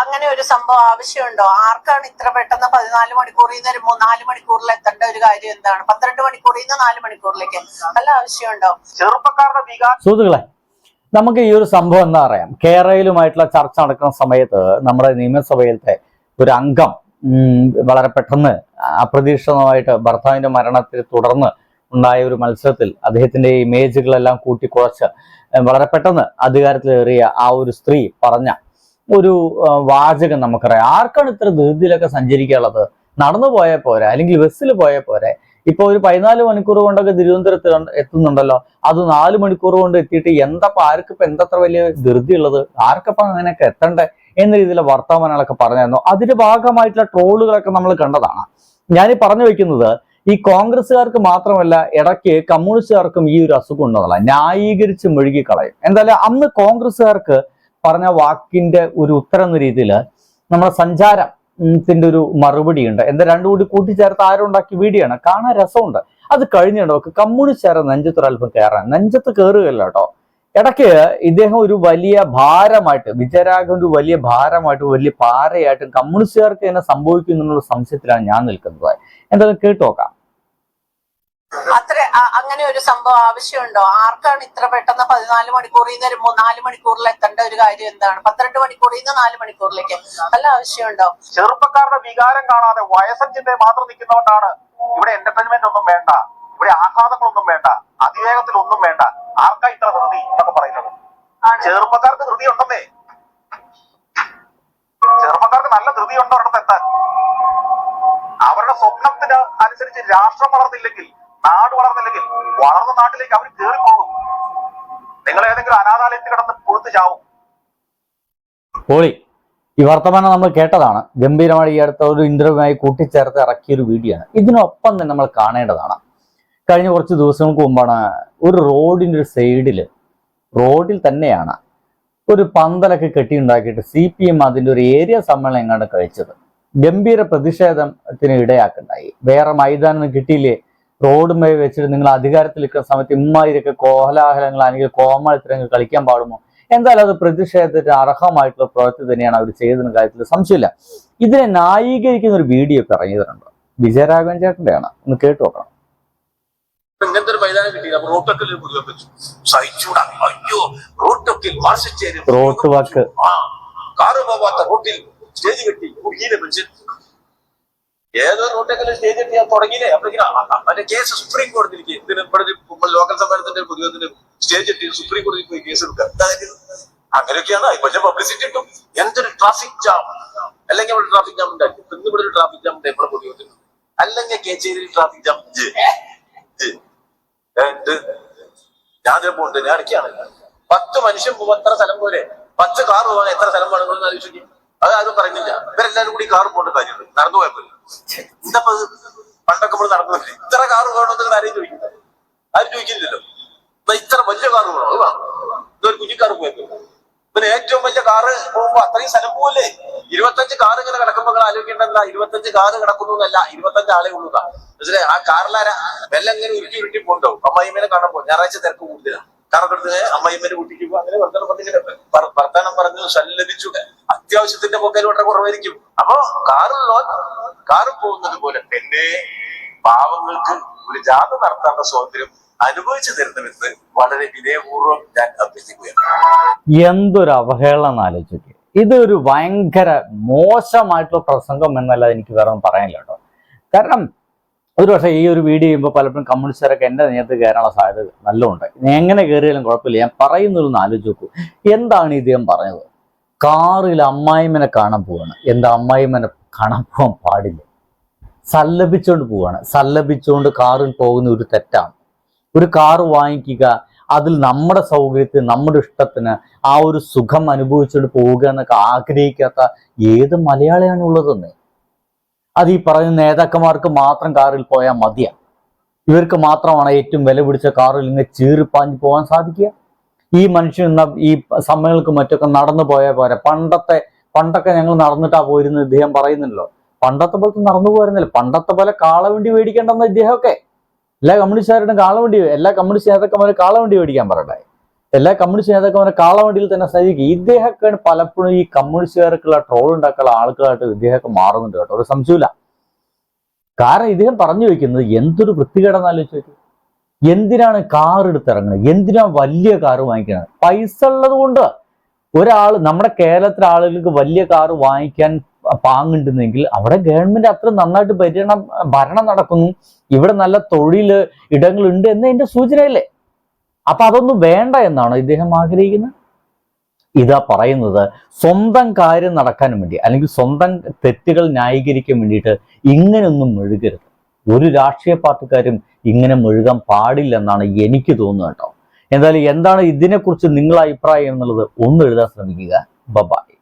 അങ്ങനെ ഒരു സംഭവം ആവശ്യമുണ്ടോ? ആർക്കാണ് ഇത്ര പെട്ടെന്ന് പതിനാല് മണിക്കൂറിൽ നിന്ന് ഒരു മൂന്നാൽ മണിക്കൂറിൽ എത്തേണ്ട ഒരു കാര്യം എന്താണ്? പന്ത്രണ്ട് മണിക്കൂറിൽ നിന്ന് നാല് മണിക്കൂറിലേക്ക്. നല്ല ആവശ്യമുണ്ടോ? ചെറുപ്പക്കാരുടെ വികാസം സുഹൃത്തുക്കളെ നമുക്ക് ഈ ഒരു സംഭവം എന്താ പറയാം കേരളയിലുമായിട്ടുള്ള ചർച്ച നടക്കുന്ന സമയത്ത് നമ്മുടെ നിയമസഭയിലത്തെ ഒരു അംഗം വളരെ പെട്ടെന്ന് അപ്രതീക്ഷിതമായിട്ട് ഭർത്താവിന്റെ മരണത്തെ തുടർന്ന് ഉണ്ടായ ഒരു മത്സരത്തിൽ അദ്ദേഹത്തിന്റെ ഇമേജുകളെല്ലാം കൂട്ടിക്കുഴച്ച് ഏഹ്, വളരെ പെട്ടെന്ന് അധികാരത്തിലേറിയ ആ ഒരു സ്ത്രീ പറഞ്ഞ ഒരു വാചകം നമുക്കറിയാം. ആർക്കാണ് ഇത്ര ധൃതിയിലൊക്കെ സഞ്ചരിക്കാനുള്ളത്? നടന്നു പോയാൽ പോരെ അല്ലെങ്കിൽ ബസ്സിൽ പോയാൽ പോരെ. ഇപ്പൊ ഒരു പതിനാല് മണിക്കൂർ കൊണ്ടൊക്കെ തിരുവനന്തപുരത്ത് എത്തുന്നുണ്ടല്ലോ. അത് നാല് മണിക്കൂർ കൊണ്ട് എത്തിയിട്ട് എന്തപ്പോ ആർക്കിപ്പോ എന്തത്ര വലിയ ധൃതി ഉള്ളത് ആർക്കപ്പോ അങ്ങനെയൊക്കെ എത്തണ്ടേ എന്ന രീതിയിലെ വർത്തമാനങ്ങളൊക്കെ പറഞ്ഞായിരുന്നു. അതിന്റെ ഭാഗമായിട്ടുള്ള ട്രോളുകളൊക്കെ നമ്മൾ കണ്ടതാണ്. ഞാൻ പറഞ്ഞു വെക്കുന്നത് ഈ കോൺഗ്രസ്സുകാർക്ക് മാത്രമല്ല ഇടയ്ക്ക് കമ്മ്യൂണിസ്റ്റുകാർക്കും ഈ ഒരു അസുഖം ഉണ്ടെന്നുള്ള ന്യായീകരിച്ച് മുഴുകിക്കളയും. എന്തായാലും അന്ന് കോൺഗ്രസ്സുകാർക്ക് പറഞ്ഞ വാക്കിന്റെ ഒരു ഉത്തരം എന്ന രീതിയിൽ നമ്മുടെ സഞ്ചാരം ത്തിന്റെ ഒരു മറുപടി ഉണ്ട് എന്താ രണ്ടും കൂടി കൂട്ടിച്ചേർത്ത് വീഡിയോ ആണ്. കാണാൻ രസമുണ്ട്. അത് കഴിഞ്ഞിട്ടോ നെഞ്ചത്തൊരു നെഞ്ചത്തൊരല്പം കയറാൻ. നെഞ്ചത്ത് കയറുകയല്ല കേട്ടോ. ഇടയ്ക്ക് ഇദ്ദേഹം ഒരു വലിയ ഭാരമായിട്ട് വിജയരാഘവൻ വലിയ ഭാരമായിട്ട് വലിയ പാരയായിട്ടും കമ്മ്യൂണിസ്റ്റുകാർക്ക് തന്നെ സംഭവിക്കും എന്നുള്ള സംശയത്തിലാണ് ഞാൻ നിൽക്കുന്നത്. എന്തായാലും കേട്ടു നോക്കാം. അത്ര അങ്ങനെ ഒരു സംഭവം ആവശ്യമുണ്ടോ? ആർക്കാണ് ഇത്ര പെട്ടെന്ന് പതിനാല് മണിക്കൂറിൽ നിന്ന് ഒരു നാല് മണിക്കൂറിൽ എത്തേണ്ട ഒരു കാര്യം എന്താണ്? പന്ത്രണ്ട് മണിക്കൂറിൽ നിന്ന് നാല് മണിക്കൂറിലേക്ക്? നല്ല ആവശ്യമുണ്ടോ? ചെറുപ്പക്കാരുടെ വികാരം കാണാതെ വയസ്സഞ്ചിന്റെ മാത്രം നിൽക്കുന്നതുകൊണ്ടാണ് ഇവിടെ എന്റർടൈൻമെന്റ് ഒന്നും വേണ്ട ഇവിടെ ആഹ്ലാദങ്ങളൊന്നും വേണ്ട അതിവേഗത്തിൽ ഒന്നും വേണ്ട. ആർക്കാ ഇത്ര ധൃതി എന്നൊക്കെ പറയുന്നത്? ചെറുപ്പക്കാർക്ക് ധൃതി ഉണ്ടെന്നേ ചെറുപ്പക്കാർക്ക് നല്ല ധൃതി ഉണ്ടോ ഒരിടത്ത് എത്താൻ? അവരുടെ സ്വപ്നത്തിന് അനുസരിച്ച് രാഷ്ട്രം വളർന്നില്ലെങ്കിൽ നാട് വളർന്നില്ലെങ്കിൽ വളർന്ന നാട്ടിലേക്ക് അവർ കയറിപ്പോകും നിങ്ങൾ ഏതെങ്കിലും അനാഥാലയത്തിൽ കിടന്ന് പുഴുത്ത് ചാവും. പോളി ഈ വർത്തമാനം നമ്മൾ കേട്ടതാണ്. ഗംഭീരമായി ഈ അടുത്ത ഒരു ഇന്റർവ്യൂമായി കൂട്ടിച്ചേർത്ത് ഇറക്കിയ ഒരു വീഡിയോ ആണ്. ഇതിനൊപ്പം തന്നെ നമ്മൾ കാണേണ്ടതാണ്. കഴിഞ്ഞ കുറച്ച് ദിവസങ്ങൾക്ക് മുമ്പാണ് ഒരു റോഡിന്റെ ഒരു സൈഡിൽ റോഡിൽ തന്നെയാണ് ഒരു പന്തലൊക്കെ കെട്ടിയുണ്ടാക്കിയിട്ട് സി പി എം അതിന്റെ ഒരു ഏരിയ സമ്മേളനം എങ്ങാണ്ട് കഴിച്ചത് ഗംഭീര പ്രതിഷേധത്തിന് ഇടയാക്കുണ്ടായി. വേറെ മൈതാനം കിട്ടിയില്ലേ? റോഡുമേ വെച്ചിട്ട് നിങ്ങൾ അധികാരത്തിൽ നിൽക്കുന്ന സമയത്ത് ഇമ്മാതിരിയൊക്കെ കോലാഹലങ്ങൾ അല്ലെങ്കിൽ കോമളത്തിരങ്ങൾ കളിക്കാൻ പാടുമോ? എന്തായാലും അത് പ്രതിഷേധത്തിന് അർഹമായിട്ടുള്ള പ്രവൃത്തി തന്നെയാണ് അവർ ചെയ്തതിന് കാര്യത്തിൽ സംശയമില്ല. ഇതിനെ ന്യായീകരിക്കുന്ന ഒരു വീഡിയോ ഒക്കെ ഇറങ്ങിയതുണ്ട് വിജയരാഘവൻ ചേട്ടന്റെയാണ്. ഒന്ന് കേട്ടു നോക്കണം. ഇങ്ങനത്തെ ഒരു മൈതാനം കിട്ടി അപ്പൊ റോട്ടൊക്കെ മുഴുവൻ വെച്ചു. സഹിച്ചൂടാ. അയ്യോ റോട്ടൊക്കെ മാർസിച്ചേരും റോട്ട് വാക്ക്. ആ കാറ് പോവാത്ത റോട്ടിൽ സ്റ്റേജ് കെട്ടി ഏതോ റോട്ടൊക്കെ സ്റ്റേജ് കെട്ടി തുടങ്ങിയില്ലേ? അപ്പോഴേക്കും അവന്റെ കേസ് സുപ്രീം കോടതിയിലേക്ക് ഇതിന് ഇവിടെ ലോക്കൽ സമ്മേളനത്തിന്റെ പൊതുവത്തിന് സ്റ്റേജ് ഇട്ട് സുപ്രീം കോടതിയിൽ പോയി കേസ് എടുക്കുക? അങ്ങനെയൊക്കെയാണ്. പക്ഷെ പബ്ലിസിറ്റി കിട്ടും. എന്തൊരു ട്രാഫിക് ജാം അല്ലെങ്കിൽ അവിടെ ട്രാഫിക് ജാം ഉണ്ടായി ഇന്ന് ഇവിടെ ഒരു ട്രാഫിക് ജാം ഉണ്ട് ഇവിടെ പൊതുവത്തിന് അല്ലെങ്കിൽ കേച്ചേരി ട്രാഫിക് ജാം. ഞാൻ പോകുന്നുണ്ട് ഞാൻ ഇടയ്ക്കാണ്. പത്ത് മനുഷ്യൻ പോകും എത്ര സ്ഥലം പോലെ പത്ത് കാർ പോകാൻ എത്ര സ്ഥലം വേണമെന്ന് ആലോചിക്കും അത് ആരും പറയുന്നില്ല. ഇവരെല്ലാരും കൂടി കാർ പോകേണ്ട കാര്യമുണ്ട്. നടന്നു പോയപ്പോ എന്താ പണ്ടൊക്കെ നമ്മൾ നടന്നില്ല ഇത്ര കാർ വേണമെന്ന് ആരെയും ചോദിക്കില്ല. ആരും ചോദിക്കില്ലല്ലോ. എന്നാ ഇത്ര വലിയ കാർ വേണോ? അത് വേണം. ഇതൊരു കുഞ്ഞു കാർ പോയപ്പോ പിന്നെ ഏറ്റവും വലിയ കാറ് പോകുമ്പോ അത്രയും സ്ഥലം പോവല്ലേ? ഇരുപത്തഞ്ച് കാർ ഇങ്ങനെ കിടക്കുമ്പോൾ നിങ്ങൾ ആലോചിക്കേണ്ടല്ല ഇരുപത്തഞ്ച് കാറ് കിടക്കുന്നു എന്നല്ല ഇരുപത്തഞ്ച് ആളെ ഉള്ളൂ മനസ്സിലായി? ആ കാറിലാര? വെല്ലം ഇങ്ങനെ ഉരുട്ടി ഉരുട്ടി പോണ്ടോ അമ്മായിമ്മേനെ കാണുമ്പോൾ ഞായറാഴ്ച തിരക്ക് കൂടുതലാണ് കാറൊക്കെ എടുത്ത് അമ്മായിമ്മേനെ കൂട്ടിക്കുമ്പോ അങ്ങനെ വർത്തമാനം പറഞ്ഞിങ്ങനെ വർ- വർത്തമാനം പറഞ്ഞു സല്ലപിച്ചു അത്യാവശ്യത്തിന്റെ പൊക്കയിൽ വളരെ കുറവായിരിക്കും അപ്പൊ കാറുള്ളോ കാറ് പോകുന്നത് പോലെ തന്നെ പാവങ്ങൾക്ക് ഒരു ജാഥ നടത്താനുള്ള സ്വാതന്ത്ര്യം അനുഭവിച്ചു തരുന്നവർക്ക് വളരെ വിനയപൂർവം ഞാൻ അഭ്യർത്ഥിക്കുകയാണ്. എന്തൊരു അവഹേളനം ആലോചിക്കുക ഇതൊരു ഭയങ്കര മോശമായിട്ടുള്ള പ്രസംഗം എന്നല്ല എനിക്ക് വേറെ പറയാനില്ല കേട്ടോ. കാരണം ഒരു പക്ഷേ ഈ ഒരു വീഡിയോ ചെയ്യുമ്പോൾ പലപ്പോഴും കമ്മ്യൂണിസ്റ്റുകാരൊക്കെ എന്റെ നേരത്ത് കയറാനുള്ള സാധ്യത നല്ലോണ്ട്. എങ്ങനെ കയറിയാലും കുഴപ്പമില്ല. ഞാൻ പറയുന്നൊന്ന് ആലോചിച്ച് നോക്കൂ. എന്താണ് ഇദ്ദേഹം പറഞ്ഞത്? കാറിൽ അമ്മായിമ്മനെ കാണാൻ പോവാണ്. എന്താ അമ്മായിമ്മനെ കാണാൻ പോകാൻ പാടില്ല. സല്ലപിച്ചുകൊണ്ട് പോവാണ്. സല്ലപിച്ചുകൊണ്ട് കാറിൽ പോകുന്ന ഒരു തെറ്റാണ്. ഒരു കാറ് വാങ്ങിക്കുക അതിൽ നമ്മുടെ സൗകര്യത്തിന് നമ്മുടെ ഇഷ്ടത്തിന് ആ ഒരു സുഖം അനുഭവിച്ചുകൊണ്ട് പോവുക എന്നൊക്കെ ആഗ്രഹിക്കാത്ത ഏത് മലയാളിയാണ് ഉള്ളതെന്ന്? അത് ഈ പറയുന്ന നേതാക്കന്മാർക്ക് മാത്രം കാറിൽ പോയാൽ മതിയാ. ഇവർക്ക് മാത്രമാണ് ഏറ്റവും വില പിടിച്ച കാറിൽ ഇങ്ങനെ ചീറിപ്പാഞ്ഞ് പോകാൻ സാധിക്കുക. ഈ മനുഷ്യൻ എന്ന ഈ സമ്മേളനങ്ങൾക്ക് മറ്റൊക്കെ നടന്നു പോയാൽ പോരെ. പണ്ടത്തെ പണ്ടൊക്കെ ഞങ്ങൾ നടന്നിട്ടാ പോയിരുന്നത് ഇദ്ദേഹം പറയുന്നുണ്ടല്ലോ. പണ്ടത്തെ പോലത്തെ നടന്നു പോരുന്നില്ല. പണ്ടത്തെ പോലെ കാളവണ്ടി മേടിക്കേണ്ടെന്ന് ഇദ്ദേഹമൊക്കെ. എല്ലാ കമ്മ്യൂണിസ്റ്റുകാരുടെയും കാളവണ്ടി എല്ലാ കമ്മ്യൂണിസ്റ്റ് നേതാക്കന്മാരും കാളവണ്ടി മേടിക്കാൻ പറയട്ടെ. എല്ലാ കമ്മ്യൂണിസ്റ്റ് നേതാക്കന്മാരെ കാളവണ്ടിയിൽ തന്നെ സഹിക്കും ഇദ്ദേഹമൊക്കെ പലപ്പോഴും ഈ കമ്മ്യൂണിസ്റ്റുകാർക്കുള്ള ട്രോൾ ഉണ്ടാക്കാനുള്ള ആളുകളായിട്ട് ഇദ്ദേഹമൊക്കെ മാറുന്നുണ്ട് കേട്ടോ. ഒരു സംശയമില്ല കാരണം ഇദ്ദേഹം പറഞ്ഞു വെക്കുന്നത് എന്തൊരു വൃത്തികേടെന്ന് നോക്കി. എന്തിനാണ് കാർ എടുത്തിറങ്ങുന്നത് എന്തിനാണ് വലിയ കാർ വാങ്ങിക്കുന്നത്? പൈസ ഉള്ളത് കൊണ്ട് ഒരാൾ നമ്മുടെ കേരളത്തിലെ ആളുകൾക്ക് വലിയ കാർ വാങ്ങിക്കാൻ പാങ്ങുണ്ടെന്നെങ്കിൽ അവിടെ ഗവൺമെന്റ് അത്ര നന്നായിട്ട് ഭരണം ഭരണം നടക്കുന്നു. ഇവിടെ നല്ല തൊഴിൽ ഇടങ്ങളുണ്ട് എന്ന് എന്റെ സൂചനയല്ലേ? അപ്പൊ അതൊന്നും വേണ്ട എന്നാണ് ഇദ്ദേഹം ആഗ്രഹിക്കുന്നത്? ഇതാ പറയുന്നത് സ്വന്തം കാര്യം നടക്കാൻ വേണ്ടി അല്ലെങ്കിൽ സ്വന്തം തെറ്റുകൾ ന്യായീകരിക്കാൻ വേണ്ടിയിട്ട് ഇങ്ങനെയൊന്നും മെഴുകരുത്. ഒരു രാഷ്ട്രീയ പാർട്ടിക്കാരും ഇങ്ങനെ മെഴുകാൻ പാടില്ലെന്നാണ് എനിക്ക് തോന്നുന്നത് കേട്ടോ. എന്തായാലും എന്താണ് ഇതിനെക്കുറിച്ച് നിങ്ങളുടെ അഭിപ്രായം എന്നുള്ളത് ഒന്ന് എഴുതാൻ ശ്രമിക്കുക. ബബായ്